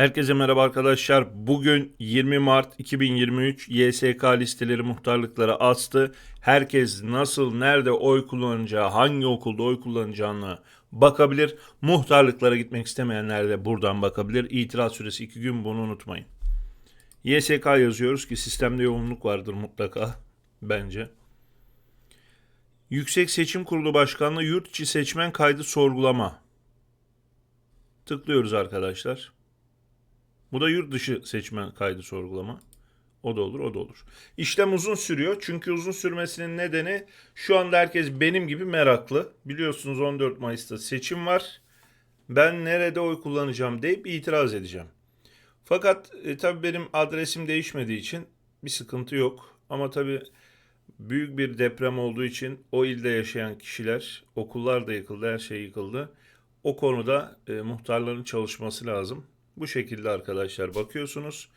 Herkese merhaba arkadaşlar. Bugün 20 Mart 2023 YSK listeleri muhtarlıklara astı. Herkes nasıl, nerede oy kullanacağı, hangi okulda oy kullanacağını bakabilir. Muhtarlıklara gitmek istemeyenler de buradan bakabilir. İtiraz süresi 2 gün bunu unutmayın. YSK yazıyoruz ki sistemde yoğunluk vardır mutlaka bence. Yüksek Seçim Kurulu Başkanlığı yurt içi seçmen kaydı sorgulama. Tıklıyoruz arkadaşlar. Bu da yurt dışı seçmen kaydı sorgulama. O da olur, o da olur. İşlem uzun sürüyor. Çünkü uzun sürmesinin nedeni şu anda herkes benim gibi meraklı. Biliyorsunuz 14 Mayıs'ta seçim var. Ben nerede oy kullanacağım deyip itiraz edeceğim. Fakat e, tabii benim adresim değişmediği için bir sıkıntı yok. Ama tabii büyük bir deprem olduğu için o ilde yaşayan kişiler, okullar da yıkıldı, her şey yıkıldı. O konuda e, muhtarların çalışması lazım. Bu şekilde arkadaşlar bakıyorsunuz.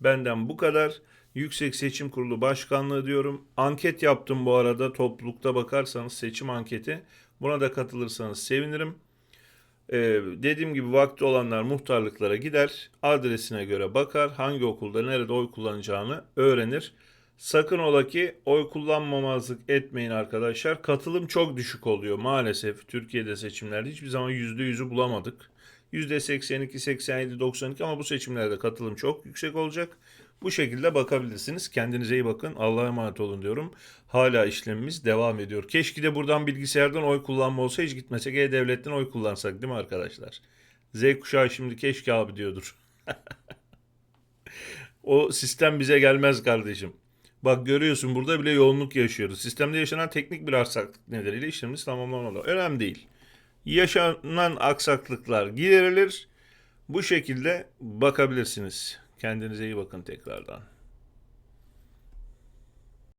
Benden bu kadar. Yüksek Seçim Kurulu Başkanlığı diyorum. Anket yaptım bu arada. Toplulukta bakarsanız seçim anketi. Buna da katılırsanız sevinirim. Ee, dediğim gibi vakti olanlar muhtarlıklara gider. Adresine göre bakar. Hangi okulda nerede oy kullanacağını öğrenir. Sakın ola ki oy kullanmamazlık etmeyin arkadaşlar. Katılım çok düşük oluyor maalesef. Türkiye'de seçimlerde hiçbir zaman %100'ü bulamadık. %82, 87, 92 ama bu seçimlerde katılım çok yüksek olacak. Bu şekilde bakabilirsiniz. Kendinize iyi bakın. Allah'a emanet olun diyorum. Hala işlemimiz devam ediyor. Keşke de buradan bilgisayardan oy kullanma olsa hiç gitmesek. E-Devlet'ten oy kullansak değil mi arkadaşlar? Z kuşağı şimdi keşke abi diyordur. o sistem bize gelmez kardeşim. Bak görüyorsun burada bile yoğunluk yaşıyoruz. Sistemde yaşanan teknik bir aksaklık nedeniyle işlemimiz tamamlanmadı. Önemli değil. Yaşanan aksaklıklar giderilir. Bu şekilde bakabilirsiniz. Kendinize iyi bakın tekrardan.